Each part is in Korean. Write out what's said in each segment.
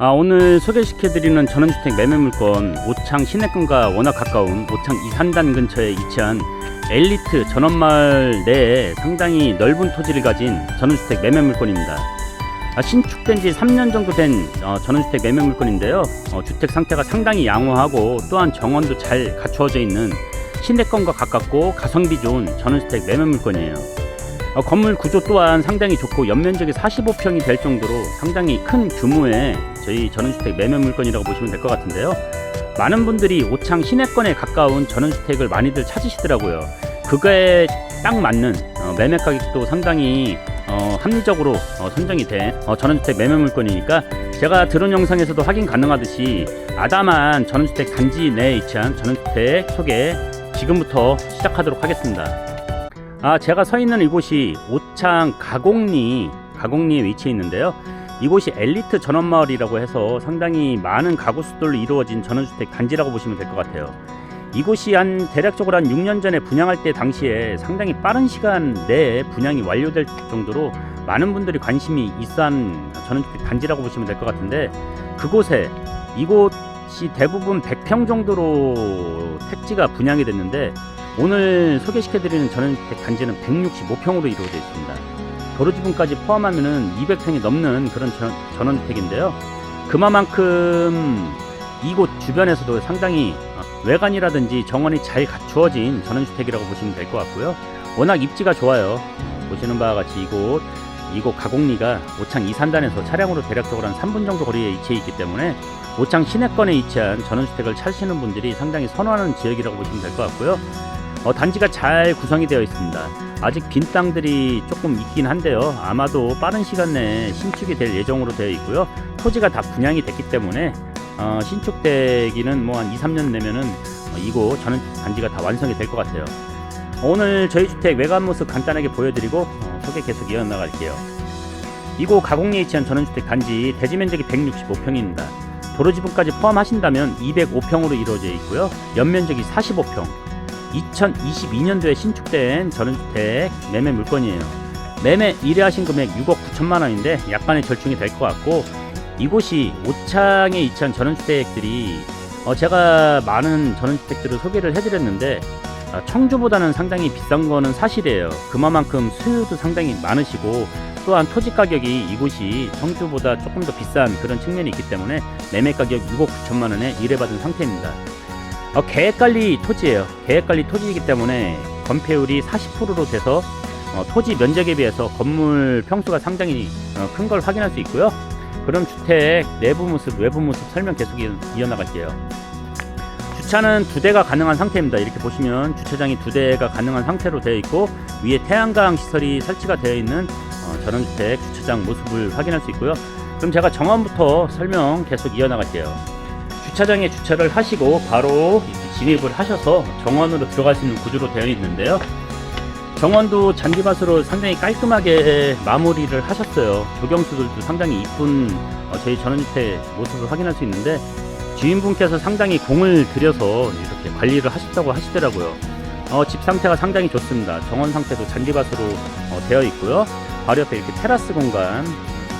아, 오늘 소개시켜드리는 전원주택 매매물건 오창 시내권과 워낙 가까운 오창 이산단 근처에 위치한 엘리트 전원마을 내에 상당히 넓은 토지를 가진 전원주택 매매물건입니다. 아, 신축된 지 3년 정도 된 어, 전원주택 매매물건인데요. 어, 주택 상태가 상당히 양호하고 또한 정원도 잘 갖추어져 있는 시내권과 가깝고 가성비 좋은 전원주택 매매물건이에요. 어, 건물 구조 또한 상당히 좋고 연면적이 45평이 될 정도로 상당히 큰 규모의 저희 전원주택 매매 물건이라고 보시면 될 것 같은데요. 많은 분들이 오창 시내권에 가까운 전원주택을 많이들 찾으시더라고요. 그거에 딱 맞는 어, 매매 가격도 상당히 어, 합리적으로 어, 선정이 된 어, 전원주택 매매 물건이니까 제가 들은 영상에서도 확인 가능하듯이 아담한 전원주택 단지 내에 위치한 전원주택 소개 지금부터 시작하도록 하겠습니다. 아, 제가 서 있는 이곳이 오창 가곡리, 가곡리에 위치해 있는데요. 이곳이 엘리트 전원마을이라고 해서 상당히 많은 가구 수들로 이루어진 전원주택 단지라고 보시면 될 것 같아요. 이곳이 한 대략적으로 한 6년 전에 분양할 때 당시에 상당히 빠른 시간 내에 분양이 완료될 정도로 많은 분들이 관심이 있어한 전원주택 단지라고 보시면 될 것 같은데 그곳에 이곳이 대부분 100평 정도로 택지가 분양이 됐는데 오늘 소개시켜드리는 전원주택 단지는 165평으로 이루어져 있습니다. 도로지분까지 포함하면 200평이 넘는 그런 전, 전원주택인데요. 그만큼 이곳 주변에서도 상당히 외관이라든지 정원이 잘 갖추어진 전원주택이라고 보시면 될 것 같고요. 워낙 입지가 좋아요. 보시는 바와 같이 이곳 이곳 가곡리가 오창 이산단에서 차량으로 대략적으로 한 3분 정도 거리에 위치해 있기 때문에 오창 시내권에 위치한 전원주택을 찾으시는 분들이 상당히 선호하는 지역이라고 보시면 될 것 같고요. 어, 단지가 잘 구성이 되어 있습니다. 아직 빈 땅들이 조금 있긴 한데요. 아마도 빠른 시간 내에 신축이 될 예정으로 되어 있고요. 토지가 다 분양이 됐기 때문에 어, 신축되기는 뭐 한 2, 3년 내면은 어, 이곳 저는 단지가 다 완성이 될 것 같아요. 오늘 저희 주택 외관 모습 간단하게 보여드리고 어, 소개 계속 이어나갈게요. 이곳 가곡리에 위치한 전원주택 단지 대지 면적이 165평입니다. 도로 지분까지 포함하신다면 205평으로 이루어져 있고요. 연면적이 45평. 2022년도에 신축된 전원주택 매매 물건이에요. 매매 1회 하신 금액 6억 9천만 원인데 약간의 절충이 될 것 같고 이곳이 오창에 위치한 전원주택들이 어 제가 많은 전원주택들을 소개를 해드렸는데 아, 청주보다는 상당히 비싼 거는 사실이에요. 그만큼 수요도 상당히 많으시고 또한 토지 가격이 이곳이 청주보다 조금 더 비싼 그런 측면이 있기 때문에 매매 가격 6억 9천만 원에 일해받은 상태입니다. 어, 계획관리 토지예요. 계획관리 토지이기 때문에 건폐율이 40%로 돼서 어, 토지 면적에 비해서 건물 평수가 상당히 어, 큰걸 확인할 수 있고요. 그럼 주택 내부 모습, 외부 모습 설명 계속 이어- 이어나갈게요. 주차는 두 대가 가능한 상태입니다. 이렇게 보시면 주차장이 두 대가 가능한 상태로 되어 있고 위에 태양광 시설이 설치가 되어 있는 어, 전원주택 주차장 모습을 확인할 수 있고요. 그럼 제가 정원부터 설명 계속 이어나갈게요. 주차장에 주차를 하시고 바로 진입을 하셔서 정원으로 들어갈 수 있는 구조로 되어 있는데요. 정원도 잔디밭으로 상당히 깔끔하게 마무리를 하셨어요. 조경수들도 상당히 이쁜 어, 저희 전원주택 모습을 확인할 수 있는데 주인분께서 상당히 공을 들여서 이렇게 관리를 하셨다고 하시더라고요. 어, 집 상태가 상당히 좋습니다. 정원 상태도 잔디밭으로 어, 되어 있고요. 바로 옆에 이렇게 테라스 공간,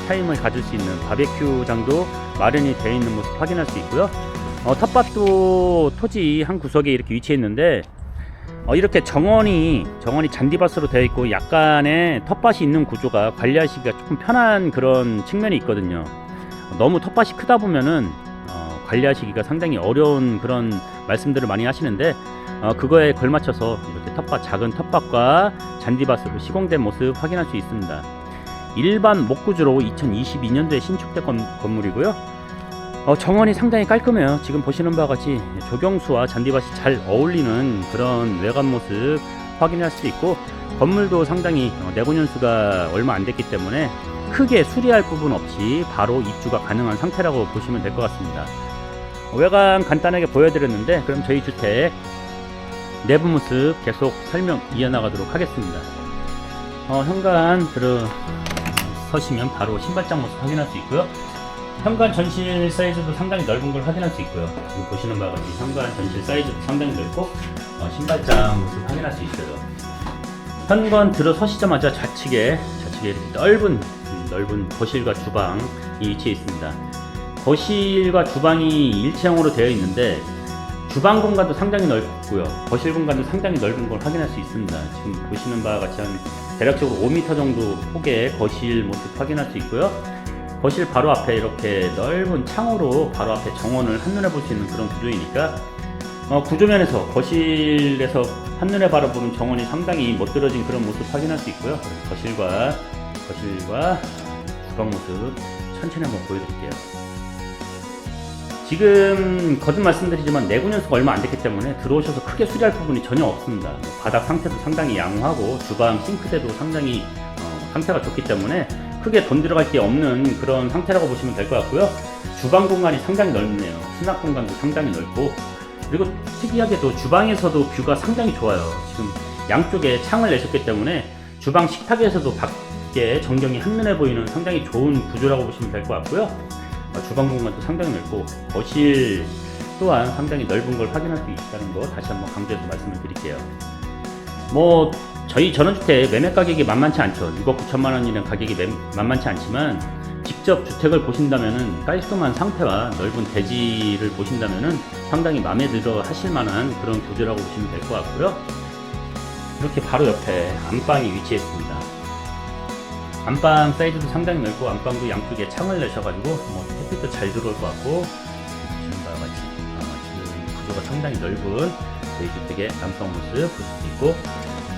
타임을 가질 수 있는 바베큐장도 마련이 되어 있는 모습 확인할 수 있고요. 어, 텃밭도 토지 한 구석에 이렇게 위치해 있는데 어, 이렇게 정원이 정원이 잔디밭으로 되어 있고 약간의 텃밭이 있는 구조가 관리하시기가 조금 편한 그런 측면이 있거든요. 너무 텃밭이 크다 보면은 어, 관리하시기가 상당히 어려운 그런 말씀들을 많이 하시는데 어, 그거에 걸맞춰서 이렇게 텃밭 작은 텃밭과 잔디밭으로 시공된 모습 확인할 수 있습니다. 일반 목구조로 2022년도에 신축된 건, 건물이고요. 어, 정원이 상당히 깔끔해요. 지금 보시는 바와 같이 조경수와 잔디밭이 잘 어울리는 그런 외관 모습 확인할 수 있고 건물도 상당히 어, 내고년수가 얼마 안 됐기 때문에 크게 수리할 부분 없이 바로 입주가 가능한 상태라고 보시면 될 것 같습니다. 외관 간단하게 보여드렸는데 그럼 저희 주택 내부 모습 계속 설명 이어나가도록 하겠습니다. 어, 현관 들어 서시면 바로 신발장 모습 확인할 수 있고요. 현관 전실 사이즈도 상당히 넓은 걸 확인할 수 있고요. 지금 보시는 바와 같이 현관 전실 사이즈도 상당히 넓고 어, 신발장 모습 확인할 수 있어요. 현관 들어서시자마자 좌측에 좌측에 이렇게 넓은 음, 넓은 거실과 주방이 위치해 있습니다. 거실과 주방이 일체형으로 되어 있는데 주방 공간도 상당히 넓고요. 거실 공간도 상당히 넓은 걸 확인할 수 있습니다. 지금 보시는 바와 같이 한 대략적으로 5m 정도 폭의 거실 모습 확인할 수 있고요. 거실 바로 앞에 이렇게 넓은 창으로 바로 앞에 정원을 한눈에 볼 수 있는 그런 구조이니까 어, 구조면에서 거실에서 한눈에 바라보는 정원이 상당히 멋들어진 그런 모습 확인할 수 있고요. 거실과 거실과 주방 모습 천천히 한번 보여드릴게요. 지금 거듭 말씀드리지만 내구 연수가 얼마 안 됐기 때문에 들어오셔서 크게 수리할 부분이 전혀 없습니다. 뭐 바닥 상태도 상당히 양호하고 주방 싱크대도 상당히 어, 상태가 좋기 때문에 크게 돈 들어갈 게 없는 그런 상태라고 보시면 될 것 같고요. 주방 공간이 상당히 넓네요. 수납 공간도 상당히 넓고 그리고 특이하게도 주방에서도 뷰가 상당히 좋아요. 지금 양쪽에 창을 내셨기 때문에 주방 식탁에서도 밖에 전경이 한눈에 보이는 상당히 좋은 구조라고 보시면 될 것 같고요. 어, 주방 공간도 상당히 넓고 거실 또한 상당히 넓은 걸 확인할 수 있다는 거 다시 한번 강조해서 말씀을 드릴게요. 뭐 저희 전원주택 매매 가격이 만만치 않죠. 6억 9천만 원이라는 가격이 매- 만만치 않지만 직접 주택을 보신다면은 깔끔한 상태와 넓은 대지를 보신다면은 상당히 마음에 들어 하실 만한 그런 구조라고 보시면 될 것 같고요. 이렇게 바로 옆에 안방이 위치해 있습니다. 안방 사이즈도 상당히 넓고 안방도 양쪽에 창을 내셔가지고 뭐 햇빛도 잘 들어올 것 같고 보시는 바와 같이 어, 지금 구조가 상당히 넓은 주택의 안방 모습 보실 수 있고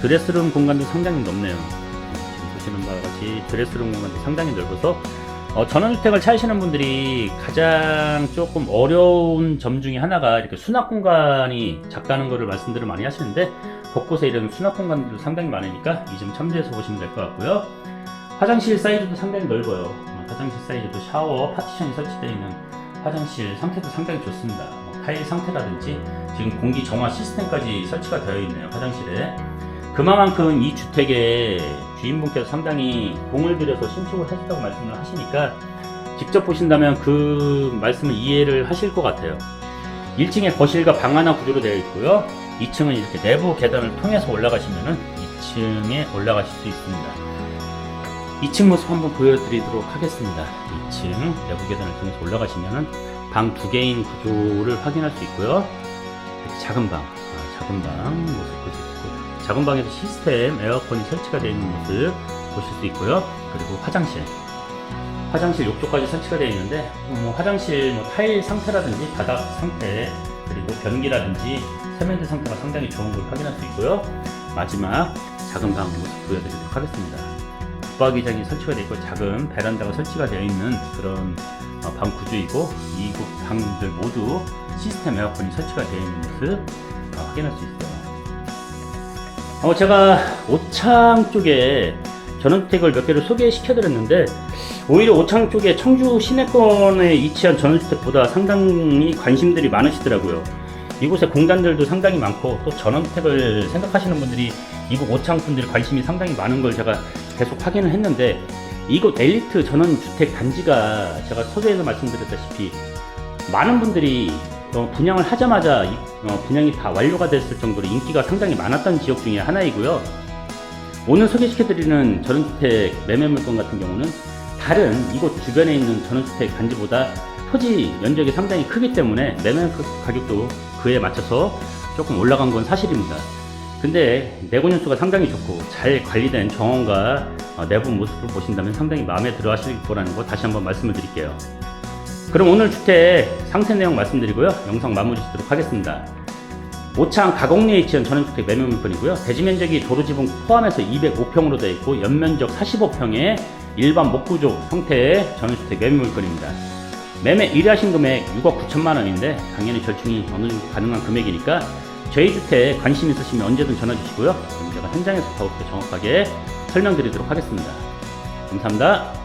드레스룸 공간도 상당히 넓네요. 어, 지금 보시는 바와 같이 드레스룸 공간도 상당히 넓어서 어, 전원주택을 찾으시는 분들이 가장 조금 어려운 점 중에 하나가 이렇게 수납 공간이 작다는 것을 말씀들을 많이 하시는데 곳곳에 이런 수납 공간들도 상당히 많으니까 이 점 참조해서 보시면 될 것 같고요. 화장실 사이즈도 상당히 넓어요. 어, 화장실 사이즈도 샤워 파티션이 설치되어 있는 화장실 상태도 상당히 좋습니다. 뭐 타일 상태라든지 지금 공기 정화 시스템까지 설치가 되어 있네요. 화장실에. 그만큼 이 주택의 주인분께서 상당히 공을 들여서 신축을 하셨다고 말씀을 하시니까 직접 보신다면 그 말씀을 이해를 하실 것 같아요. 1층에 거실과 방 하나 구조로 되어 있고요. 2층은 이렇게 내부 계단을 통해서 올라가시면은 2층에 올라가실 수 있습니다. 2층 모습 한번 보여드리도록 하겠습니다. 2층 내부 계단을 통해서 올라가시면은 방 두 개인 구조를 확인할 수 있고요. 작은 방, 아, 작은 방 모습 보실 수 있고, 작은 방에서 시스템 에어컨이 설치가 되어 있는 모습 보실 수 있고요. 그리고 화장실, 화장실 욕조까지 설치가 되어 있는데, 뭐 화장실 뭐 타일 상태라든지 바닥 상태, 그리고 변기라든지 세면대 상태가 상당히 좋은 걸 확인할 수 있고요. 마지막 작은 방 모습 보여드리도록 하겠습니다. 붙박이장이 설치가 되어 있고 작은 베란다가 설치가 되어 있는 그런 어, 방 구조이고 이곳 방들 모두 시스템 에어컨이 설치가 되어 있는 모습 어, 확인할 수 있어요. 어, 제가 오창 쪽에 전원주택을 몇 개를 소개시켜 드렸는데 오히려 오창 쪽에 청주 시내권에 위치한 전원주택보다 상당히 관심들이 많으시더라고요. 이곳에 공단들도 상당히 많고 또 전원주택을 생각하시는 분들이 이곳 오창 분들이 관심이 상당히 많은 걸 제가 계속 확인을 했는데 이곳 엘리트 전원주택 단지가 제가 서두에서 말씀드렸다시피 많은 분들이 어, 분양을 하자마자 이- 어, 분양이 다 완료가 됐을 정도로 인기가 상당히 많았던 지역 중에 하나이고요. 오늘 소개시켜드리는 전원주택 매매 물건 같은 경우는 다른 이곳 주변에 있는 전원주택 단지보다 토지 면적이 상당히 크기 때문에 매매 가격도 그에 맞춰서 조금 올라간 건 사실입니다. 근데 내고 년수가 상당히 좋고 잘 관리된 정원과 어, 내부 모습을 보신다면 상당히 마음에 들어 하실 거라는 거 다시 한번 말씀을 드릴게요. 그럼 오늘 주택 상세 내용 말씀드리고요. 영상 마무리 짓도록 하겠습니다. 오창 가곡리에 위치한 전원주택 매매 물건이고요. 대지 면적이 도로 지붕 포함해서 205평으로 되어 있고 연면적 45평의 일반 목구조 형태의 전원주택 매매 물건입니다. 매매 1위 하신 금액 6억 9천만 원인데 당연히 절충이 어느 정도 가능한 금액이니까 저희 주택 관심 있으시면 언제든 전화 주시고요. 그럼 제가 현장에서 더욱더 정확하게 설명드리도록 하겠습니다. 감사합니다.